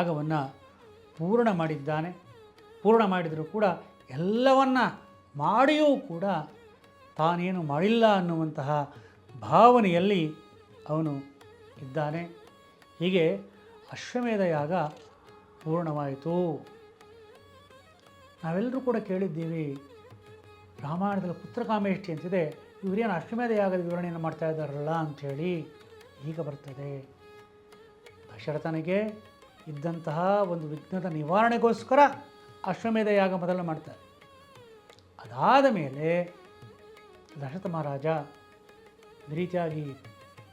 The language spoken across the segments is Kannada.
ಯಾಗವನ್ನು ಪೂರ್ಣ ಮಾಡಿದ್ದಾನೆ. ಪೂರ್ಣ ಮಾಡಿದರೂ ಕೂಡ ಎಲ್ಲವನ್ನ ಮಾಡಿಯೂ ಕೂಡ ತಾನೇನು ಮಾಡಿಲ್ಲ ಅನ್ನುವಂತಹ ಭಾವನೆಯಲ್ಲಿ ಅವನು ಇದ್ದಾನೆ. ಹೀಗೆ ಅಶ್ವಮೇಧ ಯಾಗ ಪೂರ್ಣವಾಯಿತು. ನಾವೆಲ್ಲರೂ ಕೂಡ ಕೇಳಿದ್ದೀವಿ, ರಾಮಾಯಣದಲ್ಲಿ ಪುತ್ರಕಾಮೇಷ್ಟಿ ಅಂತಿದೆ, ಇವರೇನು ಅಶ್ವಮೇಧ ಯಾಗದ ವಿವರಣೆಯನ್ನು ಮಾಡ್ತಾ ಇದ್ದಾರಲ್ಲ ಅಂಥೇಳಿ. ಈಗ ಬರ್ತದೆ. ದಶರಥನಿಗೆ ಇದ್ದಂತಹ ಒಂದು ವಿಘ್ನದ ನಿವಾರಣೆಗೋಸ್ಕರ ಅಶ್ವಮೇಧ ಯಾಗ ಮೊದಲು ಮಾಡ್ತಾರೆ. ಅದಾದ ಮೇಲೆ ದಶರಥ ಮಹಾರಾಜ ಈ ರೀತಿಯಾಗಿ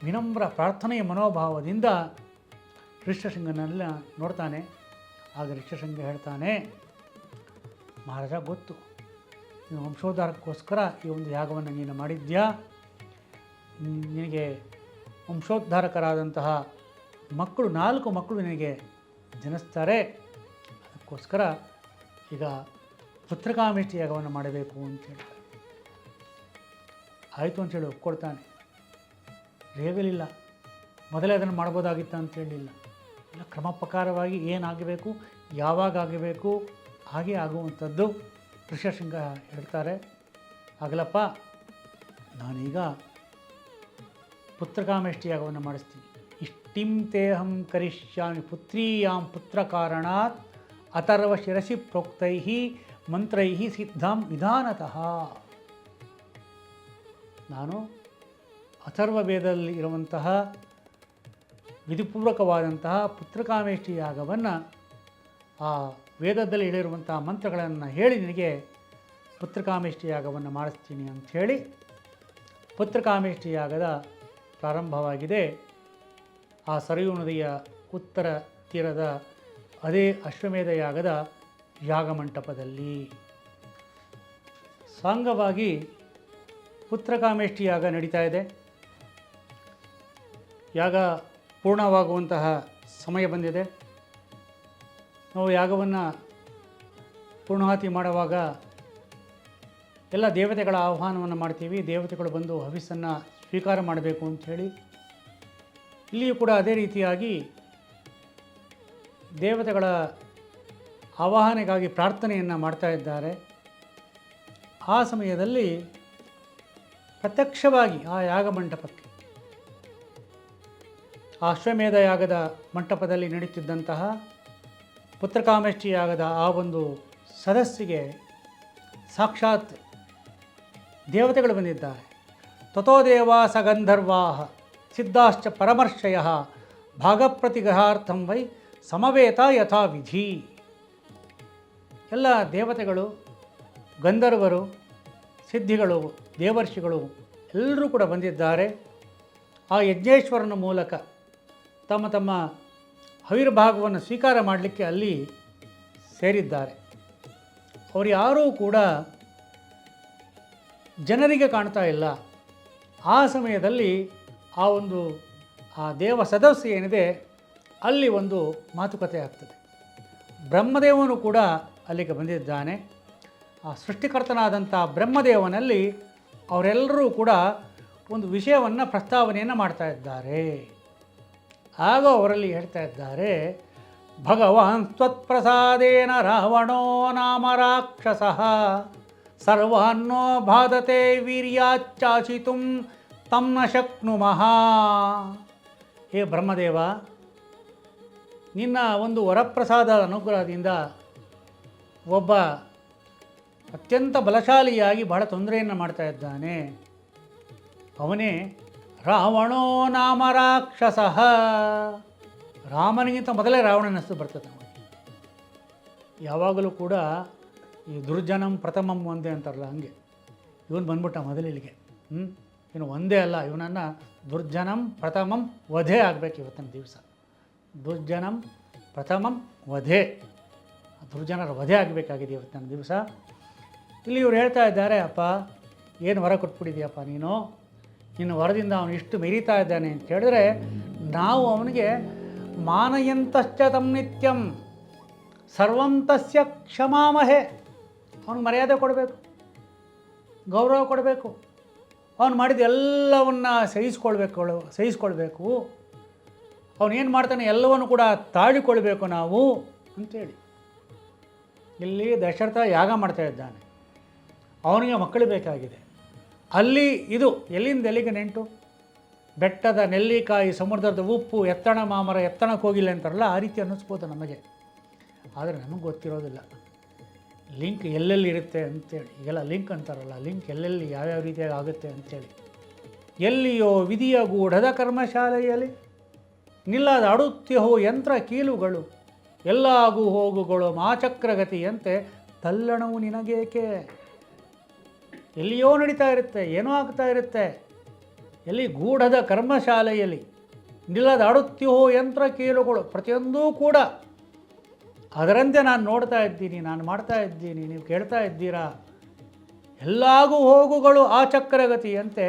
ವಿನಮ್ರ ಪ್ರಾರ್ಥನೆಯ ಮನೋಭಾವದಿಂದ ಋಷ್ಯಶೃಂಗನೆಲ್ಲ ನೋಡ್ತಾನೆ. ಆಗ ಋಷ್ಯಶೃಂಗ ಹೇಳ್ತಾನೆ, ಮಹಾರಾಜ, ಗೊತ್ತು. ನೀನು ವಂಶೋದ್ಧಾರಕ್ಕೋಸ್ಕರ ಈ ಒಂದು ಯಾಗವನ್ನು ನೀನು ಮಾಡಿದ್ಯಾ? ನಿನಗೆ ವಂಶೋದ್ಧಾರಕರಾದಂತಹ ಮಕ್ಕಳು, ನಾಲ್ಕು ಮಕ್ಕಳು ನಿನಗೆ ಜನಿಸ್ತಾರೆ. ಅದಕ್ಕೋಸ್ಕರ ಈಗ ಪುತ್ರಕಾಮಿಷ್ಠಿ ಯಾಗವನ್ನು ಮಾಡಬೇಕು ಅಂತ ಹೇಳ್ತಾರೆ ಆಯಿತು ಅಂತೇಳಿ ಒಪ್ಕೊಡ್ತಾನೆ ರೇಗಲಿಲ್ಲ. ಮೊದಲೇ ಅದನ್ನು ಮಾಡ್ಬೋದಾಗಿತ್ತ ಅಂತ ಹೇಳಿಲ್ಲ. ಎಲ್ಲ ಕ್ರಮ ಪ್ರಕಾರವಾಗಿ ಏನಾಗಬೇಕು ಯಾವಾಗ ಆಗಬೇಕು ಹಾಗೆ ಆಗುವಂಥದ್ದು ಋಷಶೃಂಗ ಹೇಳ್ತಾರೆ. ಆಗಲಪ್ಪ ನಾನೀಗ ಪುತ್ರಕಾಮೇಷ್ಟಿ ಯಾಗವನ್ನು ಮಾಡಿಸ್ತೀನಿ. ಇಷ್ಟಿಂ ತೇಹಂ ಕರಿಷ್ಯಾಮಿ ಪುತ್ರೀಯಾಂ ಪುತ್ರ ಕಾರಣಾತ್ ಅಥರ್ವ ಶಿರಸಿ ಪ್ರೋಕ್ತೈ ಮಂತ್ರೈ ಸಿದ್ಧಾಂ ವಿಧಾನತಃ ನಾನು ಅಥರ್ವ ವೇದದಲ್ಲಿ ಇರುವಂತಹ ವಿಧಿಪೂರ್ವಕವಾದಂತಹ ಪುತ್ರಕಾಮೇಷ್ಠಿ ಯಾಗವನ್ನು ಆ ವೇದದಲ್ಲಿ ಹೇಳಿರುವಂತಹ ಮಂತ್ರಗಳನ್ನು ಹೇಳಿ ನಿನಗೆ ಪುತ್ರಕಾಮೇಷ್ಠಿ ಯಾಗವನ್ನು ಮಾಡಿಸ್ತೀನಿ ಅಂಥೇಳಿ ಪುತ್ರಕಾಮೇಷ್ಠಿ ಯಾಗದ ಪ್ರಾರಂಭವಾಗಿದೆ. ಆ ಸರಯು ನದಿಯ ಉತ್ತರ ತೀರದ ಅದೇ ಅಶ್ವಮೇಧ ಯಾಗದ ಯಾಗಮಂಟಪದಲ್ಲಿ. ಸಾಂಗವಾಗಿ ಪುತ್ರಕಾಮೇಷ್ಠಿ ಯಾಗ ನಡೀತಾ ಇದೆ. ಯಾಗ ಪೂರ್ಣವಾಗುವಂತಹ ಸಮಯ ಬಂದಿದೆ. ನಾವು ಯಾಗವನ್ನು ಪೂರ್ಣಾತಿ ಮಾಡುವಾಗ ಎಲ್ಲ ದೇವತೆಗಳ ಆಹ್ವಾನವನ್ನು ಮಾಡ್ತೀವಿ. ದೇವತೆಗಳು ಬಂದು ಹವಿಸ್ಸನ್ನು ಸ್ವೀಕಾರ ಮಾಡಬೇಕು ಅಂಥೇಳಿ ಇಲ್ಲಿಯೂ ಕೂಡ ಅದೇ ರೀತಿಯಾಗಿ ದೇವತೆಗಳ ಆವಾಹನೆಗಾಗಿ ಪ್ರಾರ್ಥನೆಯನ್ನು ಮಾಡ್ತಾ ಇದ್ದಾರೆ. ಆ ಸಮಯದಲ್ಲಿ ಪ್ರತ್ಯಕ್ಷವಾಗಿ ಆ ಯಾಗ ಮಂಟಪಕ್ಕೆ, ಆ ಅಶ್ವಮೇಧ ಯಾಗದ ಮಂಟಪದಲ್ಲಿ ನಡೆಯುತ್ತಿದ್ದಂತಹ ಪುತ್ರಕಾಮೇಷ್ಠಿ ಯಾಗದ ಆ ಒಂದು ಸದಸ್ಸಿಗೆ ಸಾಕ್ಷಾತ್ ದೇವತೆಗಳು ಬಂದಿದ್ದಾರೆ. ತಥೋದೇವ ಸಗಂಧರ್ವಾಹ. ಸಿದ್ಧಾಶ್ಚ ಪರಮರ್ಶಯ ಭಾಗಪ್ರತಿಗ್ರಹಾರ್ಥಂ ವೈ ಸಮವೇತ ಯಥಾ ವಿಧಿ ಎಲ್ಲ ದೇವತೆಗಳು, ಗಂಧರ್ವರು, ಸಿದ್ಧಿಗಳು, ದೇವರ್ಷಿಗಳು ಎಲ್ಲರೂ ಕೂಡ ಬಂದಿದ್ದಾರೆ. ಆ ಯಜ್ಞೇಶ್ವರನ ಮೂಲಕ ತಮ್ಮ ತಮ್ಮ ಹವಿರ್ಭಾಗವನ್ನು ಸ್ವೀಕಾರ ಮಾಡಲಿಕ್ಕೆ ಅಲ್ಲಿ ಸೇರಿದ್ದಾರೆ. ಅವರು ಯಾರೂ ಕೂಡ ಜನರಿಗೆ ಕಾಣ್ತಾ ಇಲ್ಲ. ಆ ಸಮಯದಲ್ಲಿ ಆ ಒಂದು, ಆ ದೇವ ಸದಸ್ಯ ಏನಿದೆ, ಅಲ್ಲಿ ಒಂದು ಮಾತುಕತೆ ಆಗ್ತದೆ. ಬ್ರಹ್ಮದೇವನು ಕೂಡ ಅಲ್ಲಿಗೆ ಬಂದಿದ್ದಾನೆ. ಆ ಸೃಷ್ಟಿಕರ್ತನಾದಂಥ ಬ್ರಹ್ಮದೇವನಲ್ಲಿ ಅವರೆಲ್ಲರೂ ಕೂಡ ಒಂದು ವಿಷಯವನ್ನು ಪ್ರಸ್ತಾವನೆಯನ್ನು ಮಾಡ್ತಾ ಇದ್ದಾರೆ. ಆಗ ಅವರಲ್ಲಿ ಹೇಳ್ತಾ ಇದ್ದಾರೆ, ಭಗವಾನ್ ತ್ವತ್ಪ್ರಸಾದೇನ ರಾವಣೋ ನಾಮ ರಾಕ್ಷಸ, ಸರ್ವಾನ್ನೋ ಬಾಧತೆ ವೀರ್ಯಾಚ್ಚಾಚಿತು ತಮ್ ಶಕ್ನು ಮಹಾ. ಹೇ ಬ್ರಹ್ಮದೇವ, ನಿನ್ನ ಒಂದು ವರಪ್ರಸಾದ ಅನುಗ್ರಹದಿಂದ ಒಬ್ಬ ಅತ್ಯಂತ ಬಲಶಾಲಿಯಾಗಿ ಬಹಳ ತೊಂದರೆಯನ್ನು ಮಾಡ್ತಾ ಇದ್ದಾನೆ. ಅವನೇ ರಾವಣೋ ನಾಮ ರಾಕ್ಷಸ. ರಾಮನಿಗಿಂತ ಮೊದಲೇ ರಾವಣನ ಹೆಸರು ಬರ್ತದೆ ಅವನಿಗೆ ಯಾವಾಗಲೂ ಕೂಡ ಈ ದುರ್ಜನಂ ಪ್ರಥಮಂ ಒಂದೇ ಅಂತಾರಲ್ಲ ಹಂಗೆ. ಇವನು ಬಂದ್ಬಿಟ್ಟ ಮೊದಲಿಗೆ ಹ್ಞೂ ಇವನು ಒಂದೇ ಅಲ್ಲ, ಇವನನ್ನು ದುರ್ಜನಂ ಪ್ರಥಮಂ ವಧೆ ಆಗಬೇಕು ಇವತ್ತಿನ ದಿವಸ. ದುರ್ಜನಂ ಪ್ರಥಮಂ ವಧೆ. ದುರ್ಜನರ ವಧೆ ಆಗಬೇಕಾಗಿದೆ ಇವತ್ತಿನ ದಿವಸ. ಇಲ್ಲಿ ಇವ್ರು ಹೇಳ್ತಾ ಇದ್ದಾರೆ, ಅಪ್ಪ, ಏನು ವರ ಕೊಟ್ಬಿಟ್ಟಿದ್ಯಪ್ಪ ನೀನು? ನಿನ್ನ ವರದಿಂದ ಅವನು ಇಷ್ಟು ಮೆರೀತಾ ಇದ್ದಾನೆ ಅಂತ ಹೇಳಿದ್ರೆ, ನಾವು ಅವನಿಗೆ ಮಾನಯಂತಶ್ಚ ನಿತ್ಯಂ, ಸರ್ವಂತಸ್ಯ ಕ್ಷಮಾಮಹೆ. ಅವನಿಗೆ ಮರ್ಯಾದೆ ಕೊಡಬೇಕು, ಗೌರವ ಕೊಡಬೇಕು. ಅವನು ಮಾಡಿದ ಎಲ್ಲವನ್ನ ಸಹಿಸ್ಕೊಳ್ಬೇಕು ಸಹಿಸ್ಕೊಳ್ಬೇಕು. ಅವನೇನು ಮಾಡ್ತಾನೆ, ಎಲ್ಲವನ್ನು ಕೂಡ ತಾಳಿಕೊಳ್ಬೇಕು ನಾವು ಅಂತೇಳಿ. ಇಲ್ಲಿ ದಶರಥ ಯಾಗ ಮಾಡ್ತಾ ಇದ್ದಾನೆ. ಅವನಿಗೆ ಮಕ್ಕಳು ಬೇಕಾಗಿದೆ. ಅಲ್ಲಿ ಇದು, ಎಲ್ಲಿಂದ ಎಲ್ಲಿಗೆ ನೆಂಟು? ಬೆಟ್ಟದ ನೆಲ್ಲಿಕಾಯಿ ಸಮುದ್ರದ ಉಪ್ಪು, ಎತ್ತಣ ಮಾಮರ ಎತ್ತಣಕ್ಕೆ ಹೋಗಿಲ್ಲ ಅಂತಾರಲ್ಲ, ಆ ರೀತಿ ಅನ್ನಿಸ್ಬೋದು ನಮಗೆ. ಆದರೆ ನಮಗೆ ಗೊತ್ತಿರೋದಿಲ್ಲ. ಲಿಂಕ್ ಎಲ್ಲೆಲ್ಲಿ ಇರುತ್ತೆ ಅಂತೇಳಿ. ಈಗೆಲ್ಲ ಲಿಂಕ್ ಅಂತಾರಲ್ಲ ಲಿಂಕ್ ಎಲ್ಲೆಲ್ಲಿ ಯಾವ್ಯಾವ ರೀತಿಯಾಗಿ ಆಗುತ್ತೆ ಅಂತೇಳಿ. ಎಲ್ಲಿಯೋ ವಿಧಿಯ ಗೂಢದ ಕರ್ಮಶಾಲೆಯಲ್ಲಿ ನಿಲ್ಲದ ಅಡುತ್ಯಹೋ ಯಂತ್ರ ಕೀಲುಗಳು, ಎಲ್ಲಾಗು ಹೋಗುಗಳು ಮಾಚಕ್ರಗತಿಯಂತೆ ತಲ್ಲಣವು ನಿನಗೇಕೆ? ಎಲ್ಲಿಯೋ ನಡೀತಾ ಇರುತ್ತೆ, ಏನೋ ಆಗ್ತಾ ಇರುತ್ತೆ. ಎಲ್ಲಿ ಗೂಢದ ಕರ್ಮಶಾಲೆಯಲ್ಲಿ ನಿಲ್ಲದ ಅಡುತ್ಯಹೋ ಯಂತ್ರ ಕೀಲುಗಳು, ಪ್ರತಿಯೊಂದೂ ಕೂಡ ಅದರಂತೆ ನಾನು ನೋಡ್ತಾ ಇದ್ದೀನಿ, ನಾನು ಮಾಡ್ತಾ ಇದ್ದೀನಿ, ನೀವು ಕೇಳ್ತಾ ಇದ್ದೀರಾ? ಎಲ್ಲಾಗೂ ಹೋಗುಗಳು ಆ ಚಕ್ರಗತಿಯಂತೆ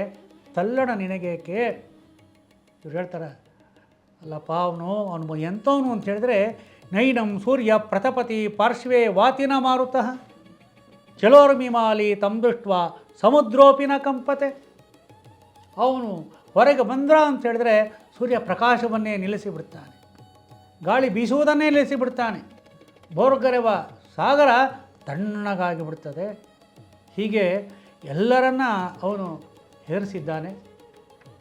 ತಲ್ಲಣ ನಿನಗೇಕೆ? ಇವ್ರು ಹೇಳ್ತಾರೆ ಅಲ್ಲಪ್ಪ ಅವನು ಅವನು ಎಂಥವನು ಅಂತ ಹೇಳಿದ್ರೆ, ನೈನಂ ಸೂರ್ಯ ಪ್ರತಪತಿ ಪಾರ್ಶ್ವೇ ವಾತಿನ ಮಾರುತಃ ಚಲೋರ್ಮಿಮಾಲಿ ತಂ ದೃಷ್ಟ ಸಮುದ್ರೋಪಿನ ಕಂಪತೆ. ಅವನು ಹೊರಗೆ ಬಂದ್ರ ಅಂತ ಹೇಳಿದ್ರೆ ಸೂರ್ಯ ಪ್ರಕಾಶವನ್ನೇ ನಿಲ್ಲಿಸಿಬಿಡ್ತಾನೆ ಗಾಳಿ ಬೀಸುವುದನ್ನೇ ನಿಲ್ಲಿಸಿಬಿಡ್ತಾನೆ ಬೋರ್ಗರೆವ ಸಾಗರ ತಣ್ಣಗಾಗಿ ಬಿಡ್ತದೆ. ಹೀಗೆ ಎಲ್ಲರನ್ನ ಅವನು ಹೇರಿಸಿದ್ದಾನೆ.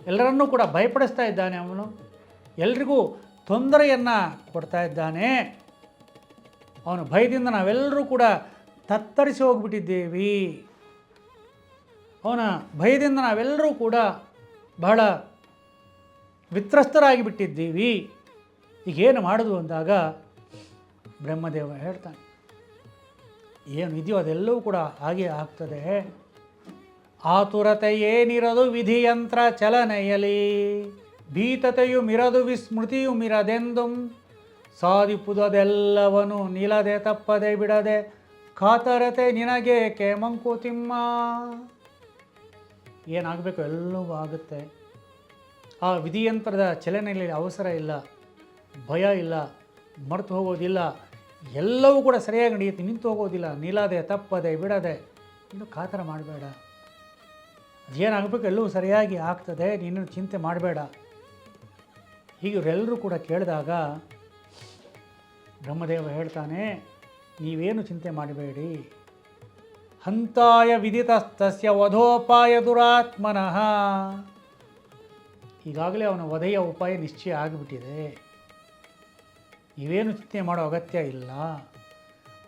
ಎಲ್ಲರನ್ನೂ ಕೂಡ ಭಯಪಡಿಸ್ತಾ ಇದ್ದಾನೆ ಅವನು. ಎಲ್ರಿಗೂ ತೊಂದರೆಯನ್ನು ಕೊಡ್ತಾ ಇದ್ದಾನೆ. ಅವನು ಭಯದಿಂದ ನಾವೆಲ್ಲರೂ ಕೂಡ ತತ್ತರಿಸಿ ಹೋಗಿಬಿಟ್ಟಿದ್ದೇವೆ. ಅವನ ಭಯದಿಂದ ನಾವೆಲ್ಲರೂ ಕೂಡ ಬಹಳ ವಿತ್ರಸ್ತರಾಗಿ ಬಿಟ್ಟಿದ್ದೀವಿ ಈಗೇನು ಮಾಡೋದು ಅಂದಾಗ ಬ್ರಹ್ಮದೇವ ಹೇಳ್ತಾನೆ. ಏನು ಇದೆಯೋ ಅದೆಲ್ಲವೂ ಕೂಡ ಹಾಗೆ ಆಗ್ತದೆ. ಆತುರತೆ ಏನಿರದು ವಿಧಿಯಂತ್ರ ಚಲನೆಯಲಿ, ಭೀತತೆಯು ಮಿರದು ವಿಸ್ಮೃತಿಯು ಮಿರದೆಂದು, ಸಾಧಿಪುದದೆಲ್ಲವನು ನಿಲದೆ ತಪ್ಪದೆ ಬಿಡದೆ, ಕಾತರತೆ ನಿನಗೇಕೆ ಮಂಕುತಿಮ್ಮ ಏನಾಗಬೇಕು? ಎಲ್ಲವೂ ಆಗುತ್ತೆ. ಆ ವಿಧಿಯಂತ್ರದ ಚಲನೆಯಲ್ಲಿ ಅವಸರ ಇಲ್ಲ, ಭಯ ಇಲ್ಲ, ಮರೆತು ಹೋಗೋದಿಲ್ಲ. ಎಲ್ಲವೂ ಕೂಡ ಸರಿಯಾಗಿ ನಡೆಯುತ್ತೆ. ನಿಂತು ಹೋಗೋದಿಲ್ಲ. ನಿಲ್ಲದೆ ತಪ್ಪದೆ, ಬಿಡದೆ. ಇನ್ನು ಕಾತರ ಮಾಡಬೇಡ. ಅದೇನಾಗಬೇಕು ಎಲ್ಲವೂ ಸರಿಯಾಗಿ ಆಗ್ತದೆ. ನೀನು ಚಿಂತೆ ಮಾಡಬೇಡ. ಹೀಗೆ ಇವರೆಲ್ಲರೂ ಕೂಡ ಕೇಳಿದಾಗ ಬ್ರಹ್ಮದೇವ ಹೇಳ್ತಾನೆ, ನೀವೇನು ಚಿಂತೆ ಮಾಡಬೇಡಿ. ಹಂತಾಯ ವಿಧಿತಸ್ತಸ್ಯ ವಧೋಪಾಯ ದುರಾತ್ಮನಃ. ಈಗಾಗಲೇ ಅವನ ವಧೆಯ ಉಪಾಯ ನಿಶ್ಚಯ ಆಗಿಬಿಟ್ಟಿದೆ. ನೀವೇನು ಚಿಂತೆ ಮಾಡೋ ಅಗತ್ಯ ಇಲ್ಲ.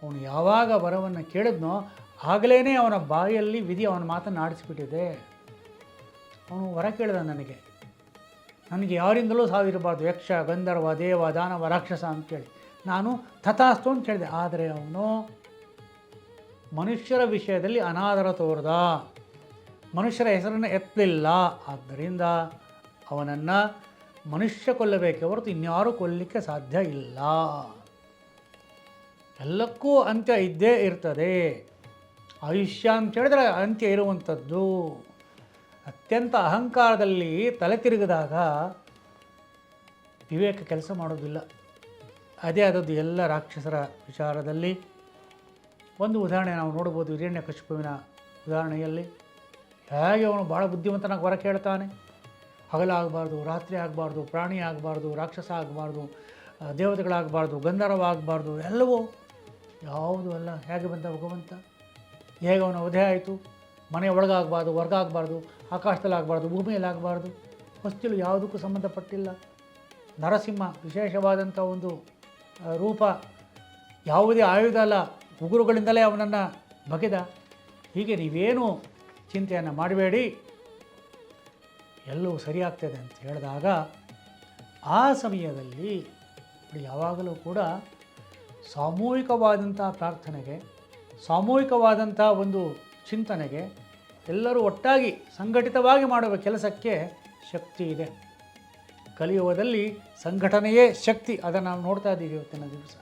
ಅವನು ಯಾವಾಗ ವರವನ್ನು ಕೇಳಿದ್ನೋ ಆಗಲೇ ಅವನ ಬಾಯಲ್ಲಿ ವಿಧಿ ಅವನ ಮಾತನ್ನು ಆಡಿಸ್ಬಿಟ್ಟಿದೆ. ಅವನು ವರ ಕೇಳಿದ ನನಗೆ. ನನಗೆ ಯಾರಿಂದಲೂ ಸಾವಿರಬಾರ್ದು ಯಕ್ಷ, ಗಂಧರ್ವ, ದೇವ, ದಾನವ, ರಾಕ್ಷಸ ಅಂತೇಳಿ. ನಾನು ತಥಾಸ್ತು ಅಂತ ಹೇಳಿದೆ. ಆದರೆ ಅವನು ಮನುಷ್ಯರ ವಿಷಯದಲ್ಲಿ ಅನಾದರ ತೋರ್ದ. ಮನುಷ್ಯರ ಹೆಸರನ್ನು ಎತ್ತಲಿಲ್ಲ. ಆದ್ದರಿಂದ ಅವನನ್ನು ಮನುಷ್ಯ ಕೊಲ್ಲಬೇಕೆ ಹೊರತು ಇನ್ಯಾರೂ ಕೊಲ್ಲಲಿಕ್ಕೆ ಸಾಧ್ಯ ಇಲ್ಲ. ಎಲ್ಲಕ್ಕೂ ಅಂತ್ಯ ಇದ್ದೇ ಇರ್ತದೆ. ಆಯುಷ್ಯ ಅಂತ ಹೇಳಿದ್ರೆ ಅಂತ್ಯ ಇರುವಂಥದ್ದು. ಅತ್ಯಂತ ಅಹಂಕಾರದಲ್ಲಿ ತಲೆ ತಿರುಗಿದಾಗ ವಿವೇಕ ಕೆಲಸ ಮಾಡೋದಿಲ್ಲ. ಅದೇ ಆದದ್ದು ಎಲ್ಲ ರಾಕ್ಷಸರ ವಿಚಾರದಲ್ಲಿ. ಒಂದು ಉದಾಹರಣೆ ನಾವು ನೋಡ್ಬೋದು, ಹಿರಣ್ಯ ಕಶಿಪುವಿನ ಉದಾಹರಣೆಯಲ್ಲಿ. ಹೇಗೆ ಅವನು ಭಾಳ ಬುದ್ಧಿವಂತನಾಗಿ ಹೊರ ಕೇಳ್ತಾನೆ? ಹಗಲಾಗಬಾರ್ದು, ರಾತ್ರಿ ಆಗಬಾರ್ದು, ಪ್ರಾಣಿ ಆಗಬಾರ್ದು, ರಾಕ್ಷಸ ಆಗಬಾರ್ದು ದೇವತೆಗಳಾಗಬಾರ್ದು ಗಂಧರ್ವ ಆಗಬಾರ್ದು ಎಲ್ಲವೂ ಯಾವುದೂ ಅಲ್ಲ. ಹೇಗೆ ಬಂದ ಭಗವಂತ? ಹೇಗೆ ಅವನ ಉದಯ ಆಯಿತು? ಮನೆ ಒಳಗಾಗಬಾರ್ದು ಹೊರ್ಗ ಆಕಾಶದಲ್ಲಿ ಆಗಬಾರ್ದು ಭೂಮಿಯಲ್ಲಿ ಆಗಬಾರ್ದು ವಸ್ತುಗಳು ಯಾವುದಕ್ಕೂ ಸಂಬಂಧಪಟ್ಟಿಲ್ಲ. ನರಸಿಂಹ ವಿಶೇಷವಾದಂಥ ಒಂದು ರೂಪ, ಯಾವುದೇ ಆಯುಧ ಅಲ್ಲ, ಉಗುರುಗಳಿಂದಲೇ ಅವನನ್ನು ಬಗೆದ. ಹೀಗೆ ನೀವೇನು ಚಿಂತೆಯನ್ನು ಮಾಡಬೇಡಿ. ಎಲ್ಲವೂ ಸರಿಯಾಗ್ತದೆ ಅಂತ ಹೇಳಿದಾಗ ಆ ಸಮಯದಲ್ಲಿ ಯಾವಾಗಲೂ ಕೂಡ ಸಾಮೂಹಿಕವಾದಂಥ ಪ್ರಾರ್ಥನೆಗೆ ಸಾಮೂಹಿಕವಾದಂಥ ಒಂದು ಚಿಂತನೆಗೆ ಎಲ್ಲರೂ ಒಟ್ಟಾಗಿ ಸಂಘಟಿತವಾಗಿ ಮಾಡುವ ಕೆಲಸಕ್ಕೆ ಶಕ್ತಿ ಇದೆ. ಕಲಿಯುವದಲ್ಲಿ ಸಂಘಟನೆಯೇ ಶಕ್ತಿ. ಅದನ್ನು ನಾವು ನೋಡ್ತಾ ಇದ್ದೀವಿ ಇವತ್ತಿನ ದಿವಸ.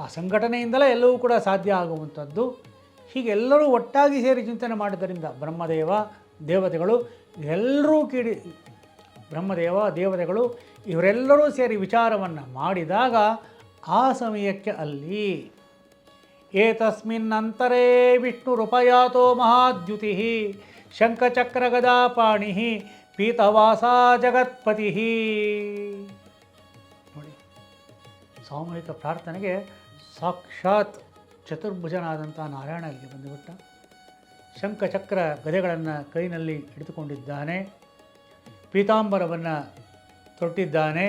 ಆ ಸಂಘಟನೆಯಿಂದಲೇ ಎಲ್ಲವೂ ಕೂಡ ಸಾಧ್ಯ ಆಗುವಂಥದ್ದು. ಹೀಗೆಲ್ಲರೂ ಒಟ್ಟಾಗಿ ಸೇರಿ ಚಿಂತನೆ ಮಾಡಿದ್ದರಿಂದ ಬ್ರಹ್ಮದೇವ, ದೇವತೆಗಳು ಎಲ್ಲರೂ ಕಿಡಿ ಬ್ರಹ್ಮದೇವ, ದೇವತೆಗಳು ಇವರೆಲ್ಲರೂ ಸೇರಿ ವಿಚಾರವನ್ನು ಮಾಡಿದಾಗ ಆ ಸಮಯಕ್ಕೆ ಅಲ್ಲಿ ಏತಸ್ಮಿನ್ನಂತರೇ ವಿಷ್ಣುರುಪಯಾತೋ ಮಹಾದ್ಯುತಿ, ಶಂಖಚಕ್ರಗದಾಪಾಣಿ, ಪೀತವಾಸ ಜಗತ್ಪತಿ. ನೋಡಿ, ಸಾಮೂಹಿಕ ಪ್ರಾರ್ಥನೆಗೆ ಸಾಕ್ಷಾತ್ ಚತುರ್ಭುಜನಾದಂಥ ನಾರಾಯಣ ಅಲ್ಲಿಗೆ ಬಂದುಬಿಟ್ಟ. ಶಂಖಚಕ್ರ ಗದೆಗಳನ್ನು ಕೈನಲ್ಲಿ ಹಿಡಿದುಕೊಂಡಿದ್ದಾನೆ. ಪೀತಾಂಬರವನ್ನು ತೊಟ್ಟಿದ್ದಾನೆ.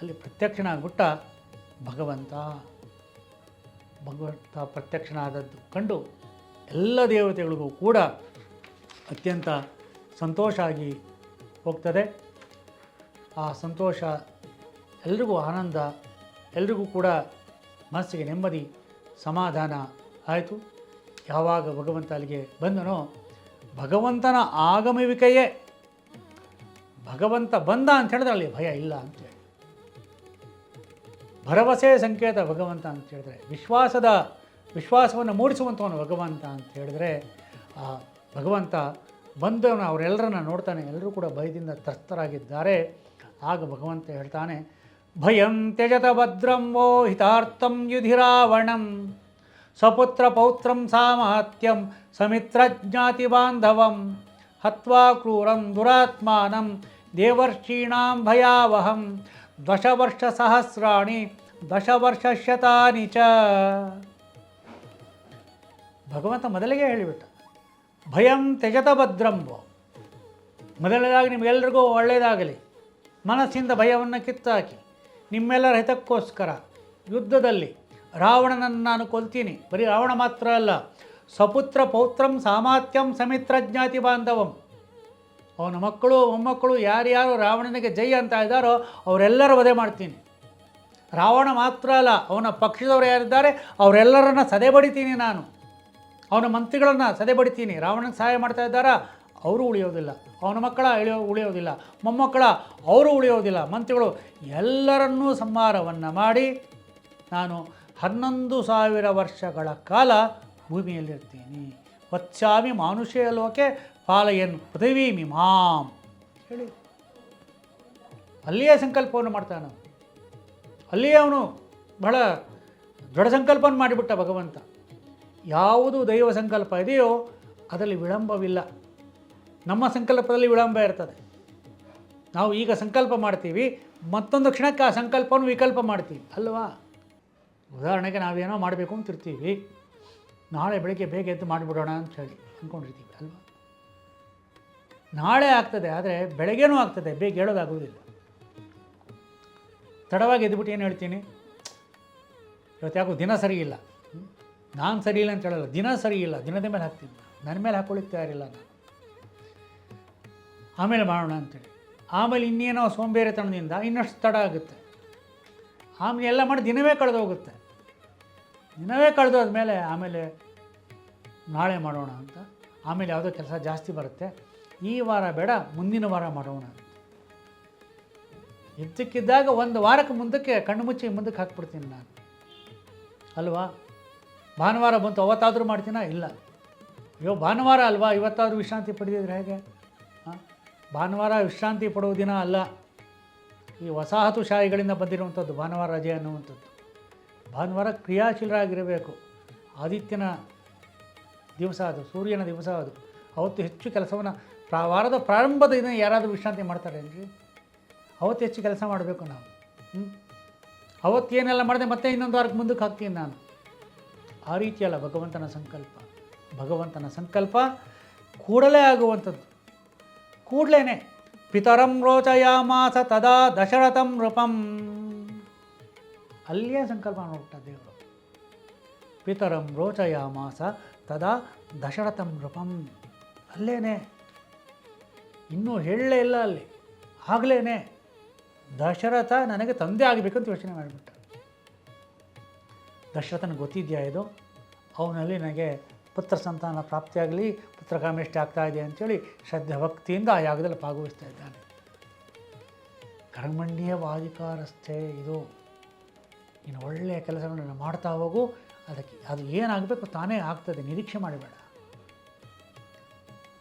ಅಲ್ಲಿ ಪ್ರತ್ಯಕ್ಷನಾಗ್ಬಿಟ್ಟ ಭಗವಂತ. ಭಗವಂತ ಪ್ರತ್ಯಕ್ಷನಾದದ್ದು ಕಂಡು ಎಲ್ಲ ದೇವತೆಗಳಿಗೂ ಕೂಡ ಅತ್ಯಂತ ಸಂತೋಷ ಆಗಿ ಹೋಗ್ತದೆ. ಆ ಸಂತೋಷ ಎಲ್ರಿಗೂ ಆನಂದ, ಎಲ್ರಿಗೂ ಕೂಡ ಮನಸ್ಸಿಗೆ ನೆಮ್ಮದಿ, ಸಮಾಧಾನ ಆಯಿತು. ಯಾವಾಗ ಭಗವಂತ ಅಲ್ಲಿಗೆ ಬಂದನೋ, ಭಗವಂತನ ಆಗಮವಿಕೆಯೇ. ಭಗವಂತ ಬಂದ ಅಂತ ಹೇಳಿದ್ರೆ ಅಲ್ಲಿ ಭಯ ಇಲ್ಲ ಅಂತೇಳಿ ಭರವಸೆ ಸಂಕೇತ ಭಗವಂತ ಅಂತ ಹೇಳಿದ್ರೆ, ವಿಶ್ವಾಸದ, ವಿಶ್ವಾಸವನ್ನು ಮೂಡಿಸುವಂಥವನು ಭಗವಂತ ಅಂತ ಹೇಳಿದ್ರೆ, ಆ ಭಗವಂತ ಬಂದವನು, ಅವರೆಲ್ಲರನ್ನ ನೋಡ್ತಾನೆ, ಎಲ್ಲರೂ ಕೂಡ ಭಯದಿಂದ ತ್ರಸ್ತರಾಗಿದ್ದಾರೆ ಆಗ ಭಗವಂತ ಹೇಳ್ತಾನೆ, ಭಯಂ ತ್ಯಜತ ಭದ್ರಂ ವೋ ಹಿತಾರ್ಥಂ ಯುಧಿರಾವಣಂ. ಸ್ವಪುತ್ರ ಪೌತ್ರಂ ಸಾಮಹತ್ಯಂ ಸಮಿತ್ರ ಜ್ಞಾತಿ ಬಾಂಧವಂ ಹತ್ವಾ ಕ್ರೂರಂ ದುರಾತ್ಮಾನಂ ದೇವರ್ಷೀಣಾಂ ಭಯಾವಹಂ ದಶವರ್ಷ ಸಹಸ್ರಾಣಿ ದಶವರ್ಷ ಶತಾನಿ ಚ ಭಗವಂತ ಮೊದಲಿಗೆ ಹೇಳಿಬಿಟ್ಟ, ಭಯಂ ತ್ಯಜತ ಭದ್ರಂಬೋ. ಮೊದಲನೇದಾಗಿ ನಿಮಗೆಲ್ರಿಗೂ ಒಳ್ಳೆಯದಾಗಲಿ, ಮನಸ್ಸಿಂದ ಭಯವನ್ನು ಕಿತ್ತಾಕಿ, ನಿಮ್ಮೆಲ್ಲರ ಹಿತಕ್ಕೋಸ್ಕರ ಯುದ್ಧದಲ್ಲಿ ರಾವಣನನ್ನು ನಾನು ಕೊಲ್ತೀನಿ. ಬರೀ ರಾವಣ ಮಾತ್ರ ಅಲ್ಲ, ಸಪುತ್ರ ಪೌತ್ರಂ ಸಾಮಾತ್ಯಂ ಸಮಿತ್ರ ಜ್ಞಾತಿ ಬಾಂಧವಂ. ಅವನ ಮಕ್ಕಳು, ಮೊಮ್ಮಕ್ಕಳು ಯಾರ್ಯಾರು ರಾವಣನಿಗೆ ಜೈ ಅಂತ ಇದ್ದಾರೋ ಅವರೆಲ್ಲರ ವಧೆ ಮಾಡ್ತೀನಿ. ರಾವಣ ಮಾತ್ರ ಅಲ್ಲ, ಅವನ ಪಕ್ಷದವರು ಯಾರಿದ್ದಾರೆ ಅವರೆಲ್ಲರನ್ನ ಸದೆ ಬಡಿತೀನಿ ನಾನು. ಅವನ ಮಂತ್ರಿಗಳನ್ನು ಸದೆ ಬಡಿತೀನಿ ರಾವಣನ ಸಹಾಯ ಮಾಡ್ತಾ ಇದ್ದಾರಾ? ಅವರು ಉಳಿಯೋದಿಲ್ಲ. ಅವನ ಮಕ್ಕಳ ಇಳಿಯೋ ಉಳಿಯೋದಿಲ್ಲ. ಮೊಮ್ಮಕ್ಕಳ ಅವರು ಉಳಿಯೋದಿಲ್ಲ. ಮಂತ್ರಿಗಳು ಎಲ್ಲರನ್ನೂ ಸಂಹಾರವನ್ನು ಮಾಡಿ ನಾನು ಹನ್ನೊಂದು ಸಾವಿರ ವರ್ಷಗಳ ಕಾಲ ಭೂಮಿಯಲ್ಲಿರ್ತೀನಿ. ವತ್ಸಾಮಿ ಮಾನುಷೇಯ ಲೋಕೆ, ಪಾಲಯನ್ ಪದವಿ ಮಿಮಾಮ್ ಹೇಳಿ. ಅಲ್ಲಿಯೇ ಸಂಕಲ್ಪವನ್ನು ಮಾಡ್ತಾನೆ. ಅಲ್ಲಿಯೇ ಅವನು ಬಹಳ ದೃಢ ಸಂಕಲ್ಪವನ್ನು ಮಾಡಿಬಿಟ್ಟ ಭಗವಂತ. ಯಾವುದು ದೈವ ಸಂಕಲ್ಪ ಇದೆಯೋ ಅದರಲ್ಲಿ ವಿಳಂಬವಿಲ್ಲ. ನಮ್ಮ ಸಂಕಲ್ಪದಲ್ಲಿ ವಿಳಂಬ ಇರ್ತದೆ. ನಾವು ಈಗ ಸಂಕಲ್ಪ ಮಾಡ್ತೀವಿ, ಮತ್ತೊಂದು ಕ್ಷಣಕ್ಕೆ ಆ ಸಂಕಲ್ಪವನ್ನು ವಿಕಲ್ಪ ಮಾಡ್ತೀವಿ, ಅಲ್ವಾ? ಉದಾಹರಣೆಗೆ ನಾವೇನೋ ಮಾಡಬೇಕು ಅಂತಿರ್ತೀವಿ ನಾಳೆ ಬೆಳಗ್ಗೆ ಬೇಗ ಎದ್ದು ಮಾಡಿಬಿಡೋಣ ಅಂತ ಹೇಳಿ ಅಂದ್ಕೊಂಡಿರ್ತೀವಿ ಅಲ್ವಾ? ನಾಳೆ ಆಗ್ತದೆ, ಆದರೆ ಬೆಳಗ್ಗೆನೂ ಆಗ್ತದೆ, ಬೇಗ ಹೇಳೋದಾಗೋದಿಲ್ಲ ತಡವಾಗಿ ಎದ್ಬಿಟ್ಟು ಏನು ಹೇಳ್ತೀನಿ? ಇವತ್ತು ಯಾಕೋ ದಿನ ಸರಿ ಇಲ್ಲ. ನಾನು ಸರಿ ಇಲ್ಲ ಅಂತ ಹೇಳಲ್ಲ, ದಿನ ಸರಿ ಇಲ್ಲ, ದಿನದ ಮೇಲೆ ಹಾಕ್ತೀನಿ ನನ್ನ ಮೇಲೆ ಹಾಕೊಳ್ಳಿಕ್ಕೆ ತಯಾರಿಲ್ಲ ನಾನು. ಆಮೇಲೆ ಮಾಡೋಣ ಅಂತೇಳಿ ಆಮೇಲೆ ಇನ್ನೇನೋ ಸೋಂಬೇರಿತನದಿಂದ ಇನ್ನಷ್ಟು ತಡ ಆಗುತ್ತೆ. ಆಮೇಲೆ ಎಲ್ಲ ಮಾಡಿ ದಿನವೇ ಕಳೆದು ಹೋಗುತ್ತೆ ದಿನವೇ ಆದಮೇಲೆ ಆಮೇಲೆ ನಾಳೆ ಮಾಡೋಣ ಅಂತ. ಆಮೇಲೆ ಯಾವುದೋ ಕೆಲಸ ಜಾಸ್ತಿ ಬರುತ್ತೆ. ಈ ವಾರ ಬೇಡ, ಮುಂದಿನ ವಾರ ಮಾಡೋಣ ಅಂತ. ಇದ್ದಕ್ಕಿದ್ದಾಗ ಒಂದು ವಾರಕ್ಕೆ ಮುಂದಕ್ಕೆ ಕಣ್ಣು ಮುಚ್ಚಿ ಮುಂದಕ್ಕೆ ಹಾಕ್ಬಿಡ್ತೀನಿ ನಾನು. ಅಲ್ವಾ? ಭಾನುವಾರ ಬಂತು, ಅವತ್ತಾದರೂ ಮಾಡ್ತೀನಾ? ಇಲ್ಲ. ಅಯ್ಯೋ, ಭಾನುವಾರ ಅಲ್ವಾ? ಇವತ್ತಾದರೂ ವಿಶ್ರಾಂತಿ ಪಡೆದಿದ್ರೆ ಹೇಗೆ? ಹಾಂ? ಭಾನುವಾರ ವಿಶ್ರಾಂತಿ ಪಡುವ ದಿನ ಅಲ್ಲ. ಈ ವಸಾಹತುಶಾಹಿಗಳಿಂದ ಬಂದಿರುವಂಥದ್ದು ಭಾನುವಾರ ರಜೆ ಅನ್ನುವಂಥದ್ದು. ಭಾನುವಾರ ಕ್ರಿಯಾಶೀಲರಾಗಿರಬೇಕು. ಆದಿತ್ಯನ ದಿವಸ ಅದು, ಸೂರ್ಯನ ದಿವಸ ಅದು. ಅವತ್ತು ಹೆಚ್ಚು ಕೆಲಸವನ್ನು ಪ್ರಾ, ವಾರದ ಪ್ರಾರಂಭದ ದಿನ ಯಾರಾದರೂ ವಿಶ್ರಾಂತಿ ಮಾಡ್ತಾರೆ ಏನ್ರಿ? ಅವತ್ತು ಹೆಚ್ಚು ಕೆಲಸ ಮಾಡಬೇಕು ನಾವು. ಹ್ಞೂ ಅವತ್ತೇನೆಲ್ಲ ಮಾಡಿದೆ ಮತ್ತೆ ಇನ್ನೊಂದು ವಾರಕ್ಕೆ ಮುಂದಕ್ಕೆ ಹಾಕ್ತೀನಿ ನಾನು. ಆ ರೀತಿಯಲ್ಲ ಭಗವಂತನ ಸಂಕಲ್ಪ. ಭಗವಂತನ ಸಂಕಲ್ಪ ಕೂಡಲೇ ಆಗುವಂಥದ್ದು. ಕೂಡಲೇ ಪಿತರಂ ರೋಚಯಾಮಾಸ ತದಾ ದಶರಥಂ ನೃಪಂ. ಅಲ್ಲಿಯೇ ಸಂಕಲ್ಪ ಮಾಡಿಬಿಟ್ಟ ದೇವರು ಪಿತರಂ ರೋಚಯಾಮಾಸ ತದಾ ದಶರಥಂ ನೃಪಂ. ಅಲ್ಲೇನೆ, ಇನ್ನೂ ಹೇಳಲೇ ಇಲ್ಲ ಅಲ್ಲಿ. ಆಗಲೇ ದಶರಥ ನನಗೆ ತಂದೆ ಆಗಬೇಕಂತ ಯೋಚನೆ ಮಾಡಿಬಿಟ್ಟ ದಶರಥನ ಗೊತ್ತಿದೆಯಾ ಇದು? ಅವನಲ್ಲಿ ನನಗೆ ಪುತ್ರ ಸಂತಾನ ಪ್ರಾಪ್ತಿಯಾಗಲಿ ಪುತ್ರಕಾಮೇಷ್ಟಿ ಆಗ್ತಾ ಇದೆ ಅಂಥೇಳಿ ಭಕ್ತಿಯಿಂದ ಆ ಯಾಗದಲ್ಲಿ ಭಾಗವಹಿಸ್ತಾ ಇದ್ದಾನೆ. ಕರ್ಮಣ್ಯವಾಧಿಕಾರಸ್ಥೆ ಇದು. ನೀನು ಒಳ್ಳೆಯ ಕೆಲಸಗಳನ್ನು ಮಾಡ್ತಾ ಹೋಗು, ಅದಕ್ಕೆ ಅದು ಏನಾಗಬೇಕು ತಾನೇ ಆಗ್ತದೆ, ನಿರೀಕ್ಷೆ ಮಾಡಬೇಡ.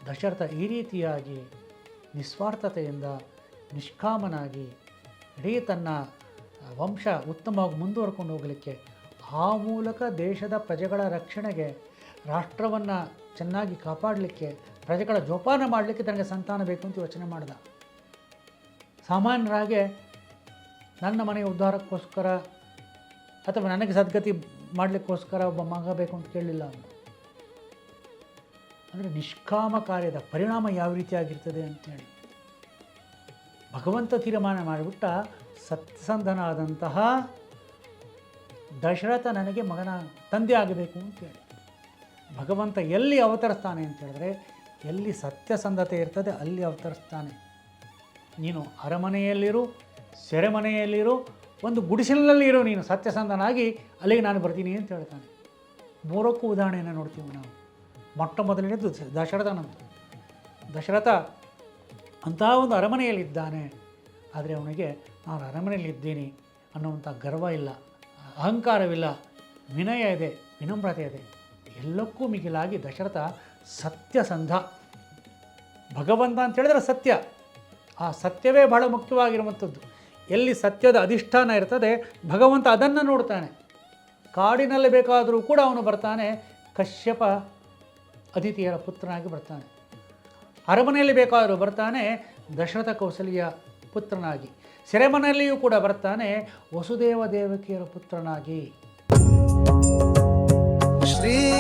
ದಶರಥ ಈ ರೀತಿಯಾಗಿ ನಿಸ್ವಾರ್ಥತೆಯಿಂದ ನಿಷ್ಕಾಮನಾಗಿ ಇಡೀ ತನ್ನ ವಂಶ ಉತ್ತಮವಾಗಿ ಮುಂದುವರ್ಕೊಂಡು ಹೋಗಲಿಕ್ಕೆ ಆ ಮೂಲಕ ದೇಶದ ಪ್ರಜೆಗಳ ರಕ್ಷಣೆಗೆ, ರಾಷ್ಟ್ರವನ್ನು ಚೆನ್ನಾಗಿ ಕಾಪಾಡಲಿಕ್ಕೆ, ಪ್ರಜೆಗಳ ಜೋಪಾನ ಮಾಡಲಿಕ್ಕೆ ತನಗೆ ಸಂತಾನ ಬೇಕು ಅಂತ ಯೋಚನೆ ಮಾಡಿದ. ಸಾಮಾನ್ಯರಾಗೆ ನನ್ನ ಮನೆಯ ಉದ್ಧಾರಕ್ಕೋಸ್ಕರ ಅಥವಾ ನನಗೆ ಸದ್ಗತಿ ಮಾಡಲಿಕ್ಕೋಸ್ಕರ ಒಬ್ಬ ಮಗ ಬೇಕು ಅಂತ ಕೇಳಲಿಲ್ಲ ಅವನು. ಅಂದರೆ ನಿಷ್ಕಾಮ ಕಾರ್ಯದ ಪರಿಣಾಮ ಯಾವ ರೀತಿಯಾಗಿರ್ತದೆ ಅಂತೇಳಿ. ಭಗವಂತ ತೀರ್ಮಾನ ಮಾಡಿಬಿಟ್ಟ ಸತ್ಸಂಧನಾದಂತಹ ದಶರಥ ನನಗೆ ಮಗನ ತಂದೆ ಆಗಬೇಕು ಅಂತೇಳಿ ಭಗವಂತ ಎಲ್ಲಿ ಅವತರಿಸ್ತಾನೆ ಅಂತ ಹೇಳಿದ್ರೆ ಎಲ್ಲಿ ಸತ್ಯಸಂಧತೆ ಇರ್ತದೆ ಅಲ್ಲಿ ಅವತರಿಸ್ತಾನೆ ನೀನು ಅರಮನೆಯಲ್ಲಿರು, ಸೆರೆಮನೆಯಲ್ಲಿರು ಒಂದು ಗುಡಿಸಲಿನಲ್ಲಿ ಇರೋ ನೀನು ಸತ್ಯಸಂಧನಾಗಿ ಅಲ್ಲಿಗೆ ನಾನು ಬರ್ತೀನಿ ಅಂತ ಹೇಳ್ತಾನೆ. ಮೂರಕ್ಕೂ ಉದಾಹರಣೆಯನ್ನು ನೋಡ್ತೀವಿ ನಾವು. ಮೊಟ್ಟ ಮೊದಲನೇದು ದಶರಥನಂತ ದಶರಥ ಅಂತಹ ಒಂದು ಅರಮನೆಯಲ್ಲಿದ್ದಾನೆ. ಆದರೆ ಅವನಿಗೆ ನಾನು ಅರಮನೆಯಲ್ಲಿದ್ದೀನಿ ಅನ್ನುವಂಥ ಗರ್ವ ಇಲ್ಲ, ಅಹಂಕಾರವಿಲ್ಲ, ವಿನಯ ಇದೆ, ವಿನಮ್ರತೆ ಇದೆ. ಎಲ್ಲಕ್ಕೂ ಮಿಗಿಲಾಗಿ ದಶರಥ ಸತ್ಯಸಂಧ. ಭಗವಂತ ಅಂತ ಹೇಳಿದ್ರೆ ಸತ್ಯ. ಆ ಸತ್ಯವೇ ಬಹಳ ಮುಖ್ಯವಾಗಿರುವಂಥದ್ದು. ಎಲ್ಲಿ ಸತ್ಯದ ಅಧಿಷ್ಠಾನ ಇರ್ತದೆ, ಭಗವಂತ ಅದನ್ನು ನೋಡ್ತಾನೆ. ಕಾಡಿನಲ್ಲಿ ಬೇಕಾದರೂ ಕೂಡ ಅವನು ಬರ್ತಾನೆ, ಕಶ್ಯಪ ಅದಿತಿಯರ ಪುತ್ರನಾಗಿ ಬರ್ತಾನೆ. ಅರಮನೆಯಲ್ಲಿ ಬೇಕಾದರೂ ಬರ್ತಾನೆ, ದಶರಥ ಕೌಸಲಿಯ ಪುತ್ರನಾಗಿ. ಸೆರೆಮನೆಯಲ್ಲಿಯೂ ಕೂಡ ಬರ್ತಾನೆ, ವಸುದೇವ ದೇವಕಿಯರ ಪುತ್ರನಾಗಿ. श्री